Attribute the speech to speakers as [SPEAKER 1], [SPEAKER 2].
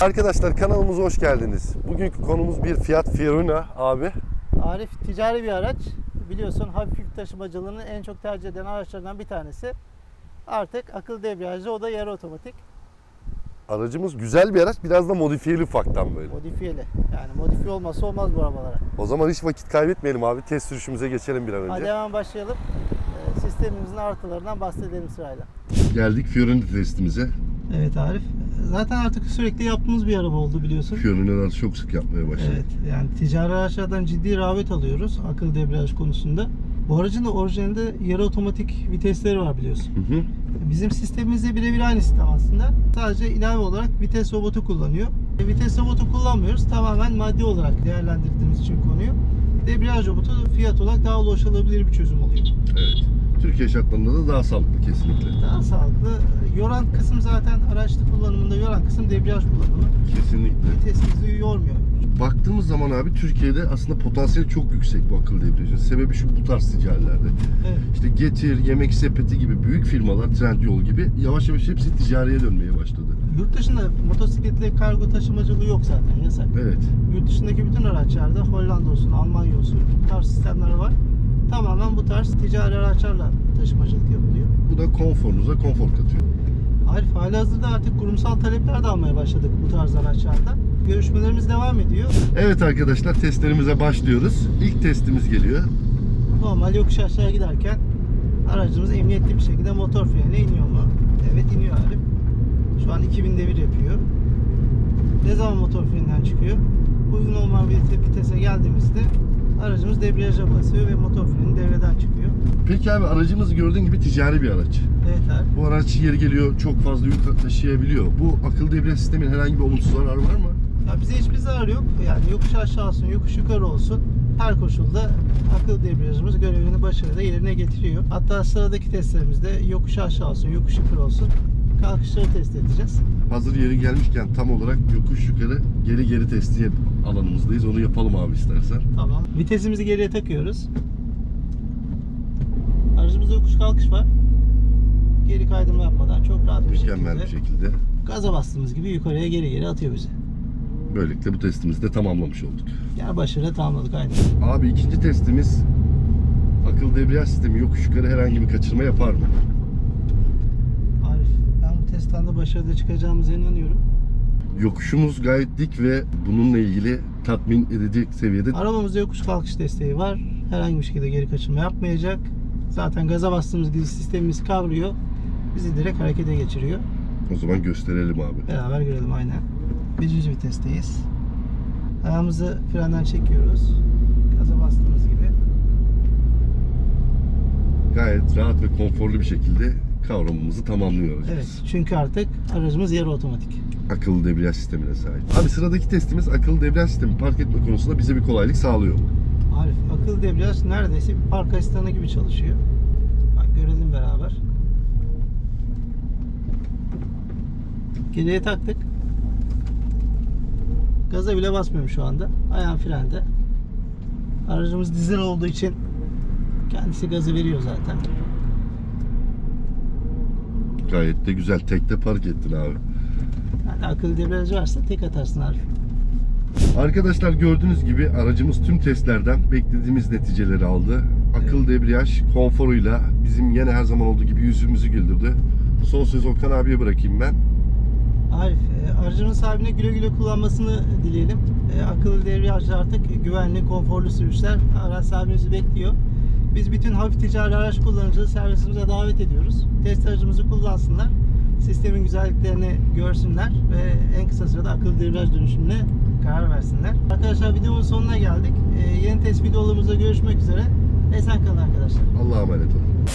[SPEAKER 1] Arkadaşlar kanalımıza hoş geldiniz. Bugünkü konumuz bir Fiat Fiorina abi.
[SPEAKER 2] Arif ticari bir araç. Biliyorsun hafif yük taşımacılığının en çok tercih edilen araçlarından bir tanesi. Artık akıllı debriyajlı o da yarı otomatik.
[SPEAKER 1] Aracımız güzel bir araç, biraz da modifiyeli ufaktan böyle.
[SPEAKER 2] Modifiyeli. Yani modifiye olmazsa olmaz bu arabalara.
[SPEAKER 1] O zaman hiç vakit kaybetmeyelim abi. Test sürüşümüze geçelim bir an
[SPEAKER 2] Hadi
[SPEAKER 1] önce.
[SPEAKER 2] hemen başlayalım. Ee, Sistemimizin artılarından bahsedelim sırayla.
[SPEAKER 1] Geldik Fiorina testimize.
[SPEAKER 2] Evet Arif. Zaten artık sürekli yaptığımız bir araba oldu biliyorsun.
[SPEAKER 1] Fiorina'ları çok sık yapmaya başladık.
[SPEAKER 2] Evet yani ticari araçlardan ciddi rağbet alıyoruz akıllı debriyaj konusunda. Bu aracın da orijinalinde yarı otomatik vitesleri var biliyorsun.
[SPEAKER 1] Hı hı.
[SPEAKER 2] Bizim sistemimizde birebir aynı sistem aslında. Sadece ilave olarak vites robotu kullanıyor. E, Vites robotu kullanmıyoruz. Tamamen maddi olarak değerlendirdiğimiz için konuyu. Debriyaj robotu fiyat olarak daha ulaşılabilir bir çözüm oluyor.
[SPEAKER 1] Evet. Türkiye şartlarında da daha sağlıklı kesinlikle.
[SPEAKER 2] Daha sağlıklı. Yoran kısım zaten araçta kullanımında yoran kısım debriyaj kullanımı.
[SPEAKER 1] Kesinlikle.
[SPEAKER 2] Vitesimizi yormuyor.
[SPEAKER 1] Baktığımız zaman abi Türkiye'de aslında potansiyeli çok yüksek bu akıllı debriyajın. Sebebi şu bu tarz ticarilerde.
[SPEAKER 2] Evet.
[SPEAKER 1] İşte Getir, Yemek Sepeti gibi büyük firmalar, Trendyol gibi yavaş yavaş hepsi ticariye dönmeye başladı.
[SPEAKER 2] Yurt dışında motosikletli kargo taşımacılığı yok zaten yasak.
[SPEAKER 1] Evet.
[SPEAKER 2] Yurt dışındaki bütün araçlarda Hollanda olsun, Almanya olsun bu tarz sistemler var. Tamamen tarz ticari araçlarla taşımacılık yapılıyor.
[SPEAKER 1] Bu da konforunuza konfor katıyor.
[SPEAKER 2] Arif halihazırda artık kurumsal talepler de almaya başladık bu tarz araçlarda. Görüşmelerimiz devam ediyor.
[SPEAKER 1] Evet arkadaşlar testlerimize başlıyoruz. İlk testimiz geliyor.
[SPEAKER 2] Normal yokuş aşağı giderken aracımız emniyetli bir şekilde motor frenine iniyor mu? Evet iniyor Arif. Şu an 2000 devir yapıyor. Ne zaman motor freninden çıkıyor? Uygun olmayan bir vitese geldiğimizde aracımız debriyaja basıyor ve motor freni devreden çıkıyor.
[SPEAKER 1] Peki abi aracımız gördüğün gibi ticari bir araç.
[SPEAKER 2] Evet Arif.
[SPEAKER 1] Bu araç yeri geliyor çok fazla yük taşıyabiliyor. Bu akıllı debriyaj sistemin herhangi bir olumsuz zararı var mı?
[SPEAKER 2] Ya bize hiçbir zararı yok. Yani yokuş aşağı olsun, yokuş yukarı olsun. Her koşulda akıllı debriyajımız görevini başarıyla yerine getiriyor. Hatta sıradaki testlerimizde yokuş aşağı olsun, yokuş yukarı olsun kalkışları test edeceğiz.
[SPEAKER 1] Hazır yeri gelmişken tam olarak yokuş yukarı geri geri testi yap- alanımızdayız. Onu yapalım abi istersen.
[SPEAKER 2] Tamam. Vitesimizi geriye takıyoruz. Aracımızda yokuş kalkış var. Geri kaydırma yapmadan çok rahat bir
[SPEAKER 1] Mükemmel bir
[SPEAKER 2] şekilde gaza bastığımız gibi yukarıya geri geri atıyor bizi.
[SPEAKER 1] Böylelikle bu testimizi de tamamlamış olduk.
[SPEAKER 2] Yani başarıyla tamamladık aynen.
[SPEAKER 1] Abi ikinci testimiz akıllı debriyaj sistemi yokuş yukarı herhangi bir kaçırma yapar mı?
[SPEAKER 2] De başarılı çıkacağımıza inanıyorum.
[SPEAKER 1] Yokuşumuz gayet dik ve bununla ilgili tatmin edici seviyede.
[SPEAKER 2] Arabamızda yokuş kalkış desteği var. Herhangi bir şekilde geri kaçırma yapmayacak. Zaten gaza bastığımız gibi sistemimiz kavruyor. Bizi direkt harekete geçiriyor.
[SPEAKER 1] O zaman gösterelim abi.
[SPEAKER 2] Beraber görelim aynen. Birinci vitesteyiz. Ayağımızı frenden çekiyoruz. Gaza bastığımız gibi.
[SPEAKER 1] Gayet rahat ve konforlu bir şekilde kavramımızı tamamlıyoruz.
[SPEAKER 2] Evet çünkü artık aracımız yarı otomatik.
[SPEAKER 1] Akıllı debriyaj sistemine sahip. Abi sıradaki testimiz akıllı debriyaj sistemi park etme konusunda bize bir kolaylık sağlıyor mu?
[SPEAKER 2] Arif akıllı debriyaj neredeyse bir park asistanı gibi çalışıyor. Bak görelim beraber. Geriye taktık. Gaza bile basmıyorum şu anda. Ayağım frende. Aracımız dizel olduğu için kendisi gazı veriyor zaten.
[SPEAKER 1] Gayet de güzel tekte park ettin abi.
[SPEAKER 2] Yani akıllı debriyaj varsa tek atarsın Arif.
[SPEAKER 1] Arkadaşlar gördüğünüz gibi aracımız tüm testlerden beklediğimiz neticeleri aldı. Akıllı debriyaj konforuyla bizim yine her zaman olduğu gibi yüzümüzü güldürdü. Son sözü Okan abiye bırakayım ben.
[SPEAKER 2] Arif, e, aracının sahibine güle güle kullanmasını dileyelim. E, akıllı debriyajlı artık güvenli, konforlu sürüşler araç sahibimizi bekliyor. Biz bütün hafif ticari araç kullanıcıları servisimize davet ediyoruz. Test aracımızı kullansınlar. Sistemin güzelliklerini görsünler ve en kısa sürede akıllı debriyaj dönüşümüne karar versinler. Arkadaşlar videonun sonuna geldik. E, yeni test videolarımızda görüşmek üzere. Esen kalın arkadaşlar.
[SPEAKER 1] Allah'a emanet olun.